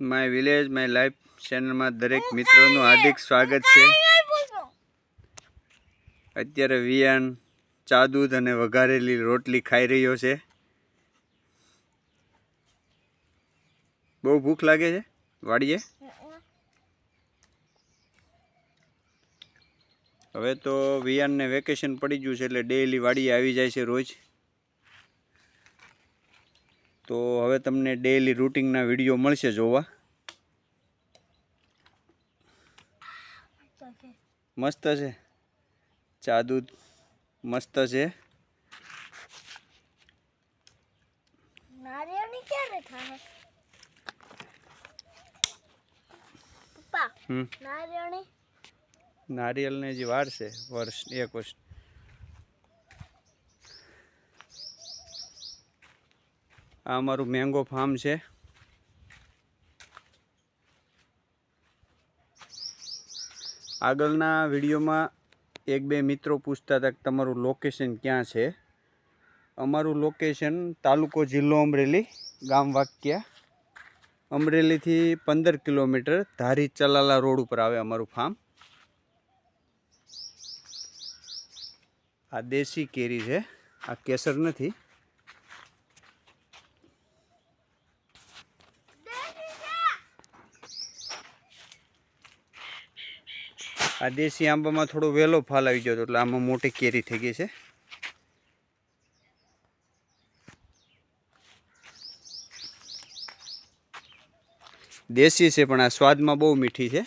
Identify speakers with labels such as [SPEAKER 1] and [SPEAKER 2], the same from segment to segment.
[SPEAKER 1] My village, my life ચેનલમાં દરેક મિત્રોનું હાર્દિક સ્વાગત છે. અત્યારે વિયાન ચા દૂધ અને વઘારેલી રોટલી ખાઈ રહ્યો છે. બહુ ભૂખ લાગે છે? વાડીએ? હવે તો વિયાનને વેકેશન પડી ગયું છે એટલે ડેઈલી વાડીએ આવી જાય છે રોજ. તો હવે તમને ડેઈલી રૂટિનના વીડિયો મળશે જોવા. મસ્ત છે. ચા દૂધ મસ્ત છે.
[SPEAKER 2] નારિયેળની
[SPEAKER 1] જે વાર છે વર્ષ એક વર્ષ. આ અમારું મેંગો ફાર્મ છે. આગળના વિડીયોમાં એક બે મિત્રો પૂછતા હતા કે તમારું લોકેશન ક્યાં છે? અમારું લોકેશન તાલુકો જિલ્લો અમરેલી, ગામ વાક્યા. અમરેલીથી પંદર કિલોમીટર ધારી ચલાલા રોડ ઉપર આવે અમારું ફાર્મ આ દેશી કેરી છે. આ કેસર નથી. આ દેશી આંબામાં થોડો વહેલો ફાલ આવી ગયો હતો, એટલે આમાં મોટી કેરી થઈ ગઈ છે. દેશી છે, પણ આ સ્વાદમાં બહુ મીઠી છે.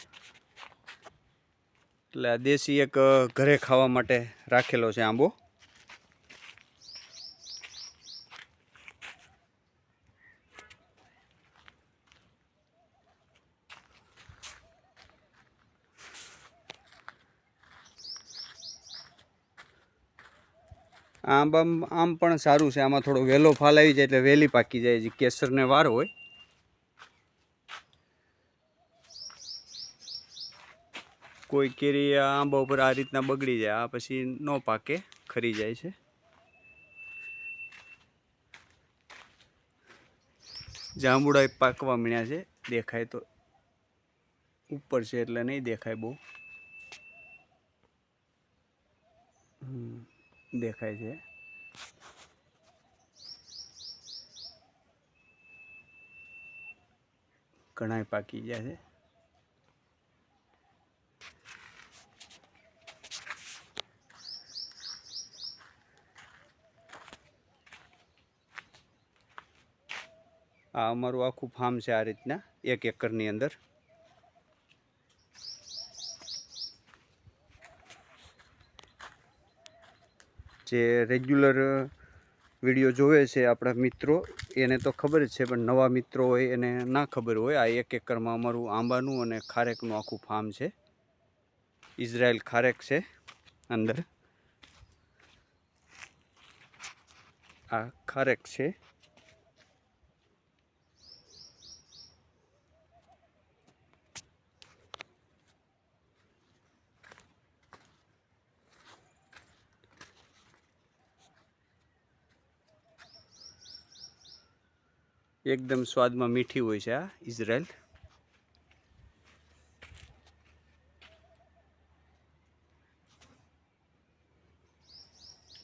[SPEAKER 1] એટલે આ દેશી એક ઘરે ખાવા માટે રાખેલો છે આંબો. આ આમ આમ પણ સારું છે. આમાં થોડો વહેલો ફાલ આવી જાય એટલે વહેલી પાકી જાય. જે કેસરને વાર હોય. કોઈ કેરી આંબા ઉપર આ રીતના બગડી જાય. આ પછી ન પાકે ખરી જાય છે. જાંબુડા પાકવા મીણ્યા છે. દેખાય તો ઉપર છે એટલે નહીં દેખાય બહુ. હમ, દેખાય છે. ઘણાય પાકી ગયા છે. આ અમારું આખું ફાર્મ છે આ રીતના, એક એકરની અંદર. જે રેગ્યુલર વીડિયો જોવે છે આપણા મિત્રો, એને તો ખબર જ છે, પણ નવા મિત્રો હોય એને ના ખબર હોય. આ એક એકરમાં અમારું આંબાનું અને ખારેકનું આખું ફાર્મ છે. ઇઝરાયલ ખારેક છે, અંદર. આ ખારેક છે. એકદમ સ્વાદમાં મીઠી હોય છે આ ઇઝરાયલ.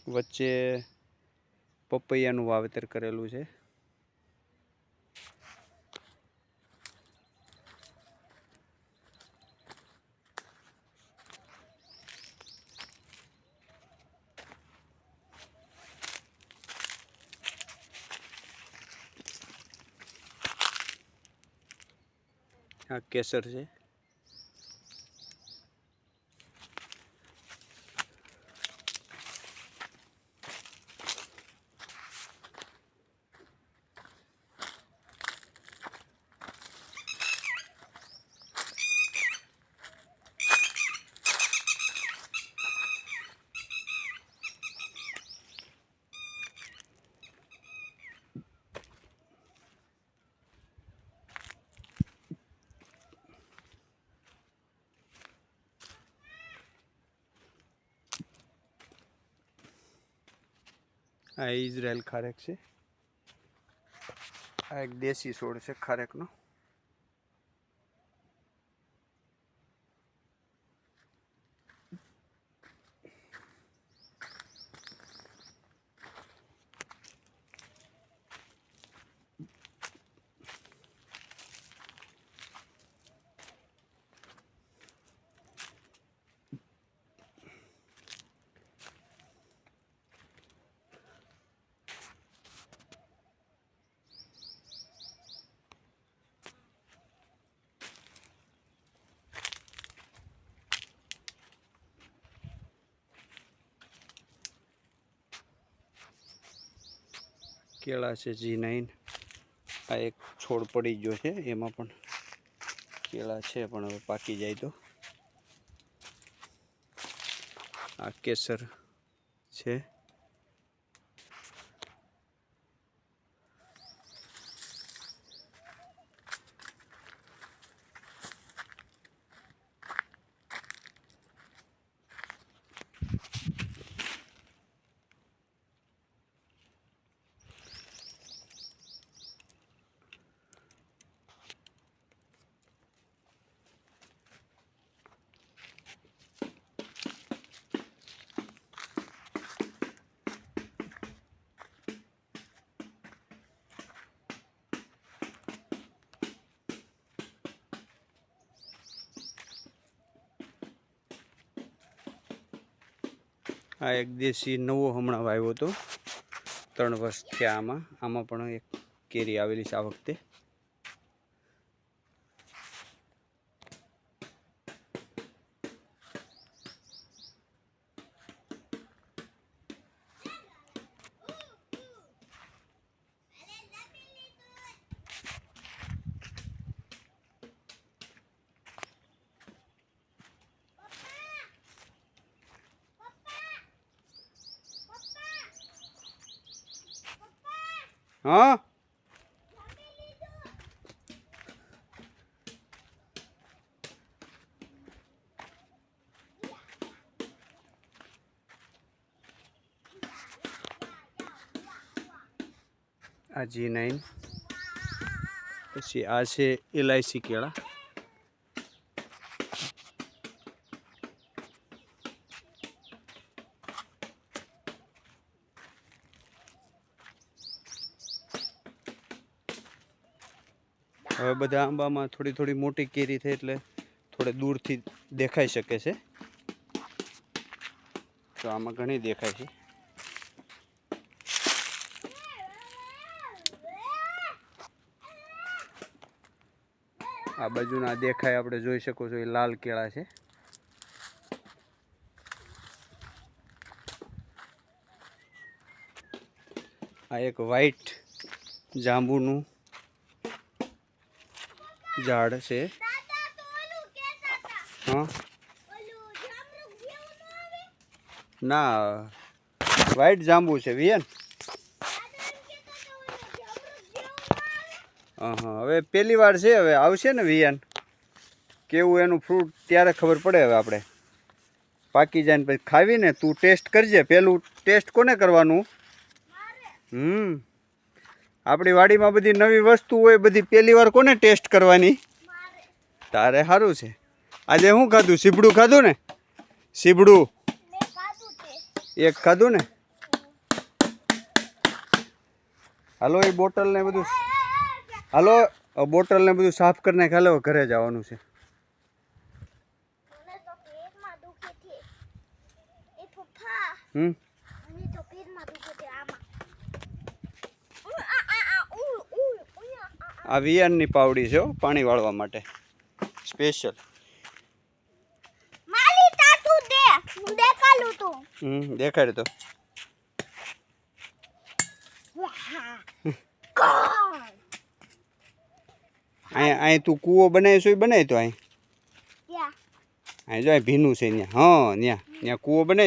[SPEAKER 1] વચ્ચે પપૈયાનું વાવેતર કરેલું છે. આ કેસર છે. આ ઇઝરાયલ ખારેક છે. આ એક દેશી છોડ છે ખારેકનો. કેળા છે જી નાઇન. આ એક છોડ પડી ગયો છે, એમાં પણ કેળા છે, પણ હવે પાકી જાય તો. આ કેસર છે. આ એક દેશી નવો હમણાં વાવ્યો હતો. ત્રણ વર્ષ થયા આમાં. આમાં પણ એક કેરી આવેલી છે આ વખતે. હા? આ જી નાઇન પછી આ છે એલઆઈસી કેળા. હવે બધા આંબામાં થોડી થોડી મોટી કેરી થઈ એટલે થોડે દૂરથી દેખાઈ શકે છે. તો આમાં ઘણી દેખાય છે. આ બાજુના દેખાય આપણે જોઈ શકો છો એ લાલ કેળા છે. આ એક વ્હાઈટ જાંબુનું ઝાડ છે. હા?
[SPEAKER 2] ન
[SPEAKER 1] વ્હાઈટ જાંબુ છે વિયન હા હવે પહેલી વાર છે હવે આવશે ને વિયન કેવું એનું ફ્રૂટ ત્યારે ખબર પડે હવે આપણે. પાકી જાય ને પછી ખાવીને તું ટેસ્ટ કરજે પહેલું ટેસ્ટ કોને કરવાનું? હમ. આપણી વાડીમાં બધી નવી વસ્તુ હોય બધી પહેલી વાર કોને ટેસ્ટ કરવાની? તારે સારું છે. આજે શું ખાધું? સીબડું ખાધું ને? સીબડું. એક ખાધું ને? હાલો એ બોટલ ને બધું હાલો બોટલ ને બધું સાફ કરીને ખાલો ઘરે જવાનું છે. હમ
[SPEAKER 2] મને તો પેટમાં દુખે છે આમાં ઉ, આ, આ, આ, ઉ, ઉ, ઉયા, આ,
[SPEAKER 1] વિયાનની પાવડી છે પાણી વાળવા માટે. સ્પેશિયલ
[SPEAKER 2] માલી તાતું દે હું દેખાલું તું.
[SPEAKER 1] હમ દેખાડ તો.
[SPEAKER 2] અહીંયા
[SPEAKER 1] અહીં તું કૂવો બનાવીશું એ બનાવી તો અહીં અહીં જો ભીનું છે ત્યાં હા ત્યાં ત્યાં કૂવો બનાવી